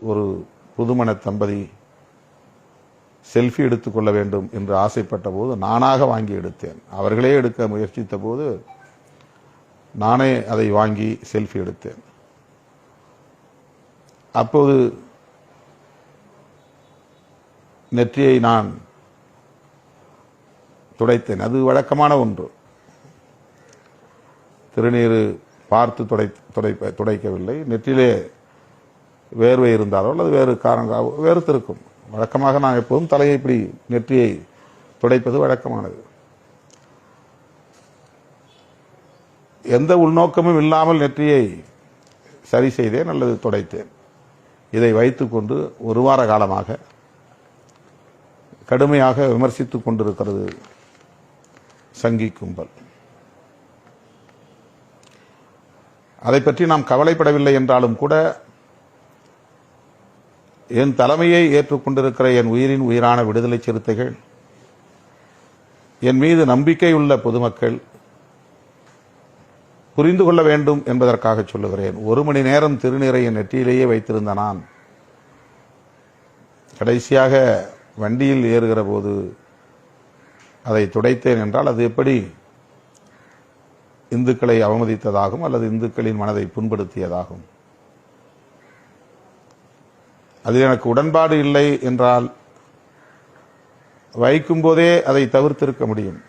ஒரு புதுமண தம்பதி செல்ஃபி எடுத்துக்கொள்ள வேண்டும் என்று ஆசைப்பட்ட போது நானாக வாங்கி எடுத்தேன். அவர்களே எடுக்க முயற்சித்த போது நானே அதை வாங்கி செல்ஃபி எடுத்தேன். அப்போது நெற்றியை நான் துடைத்தேன். அது வழக்கமான ஒன்று. திருநீர் பார்த்து துடை துடைப்ப துடைக்கவில்லை. நெற்றிலே வேர்வை இருந்தாலோ அல்லது வேறு காரணம் வேறுத்திருக்கும். வழக்கமாக நான் எப்போதும் தலையை இப்படி நெற்றியை துடைப்பது வழக்கமானது. எந்த உள்நோக்கமும் இல்லாமல் நெற்றியை சரி செய்தேன் அல்லது துடைத்தேன். இதை வைத்துக்கொண்டு ஒரு வார காலமாக கடுமையாக விமர்சித்துக் கொண்டிருக்கிறது சங்கி கும்பல். அதை பற்றி நாம் கவலைப்படவில்லை என்றாலும் கூட என் தலைமையை ஏற்றுக்கொண்டிருக்கிற என் உயிரின் உயிரான விடுதலை சிறுத்தைகள் என் மீது நம்பிக்கையுள்ள பொதுமக்கள் புரிந்து கொள்ள வேண்டும் என்பதற்காக சொல்லுகிறேன். ஒரு மணி நேரம் திருநீரை என் நெற்றியிலேயே வைத்திருந்த நான் கடைசியாக வண்டியில் ஏறுகிற போது அதை துடைத்தேன் என்றால் அது எப்படி இந்துக்களை அவமதித்ததாகும் அல்லது இந்துக்களின் மனதை புண்படுத்தியதாகும்? அதில் எனக்கு உடன்பாடு இல்லை என்றால் வைக்கும் போதே அதை தவிர்த்திருக்க முடியும்.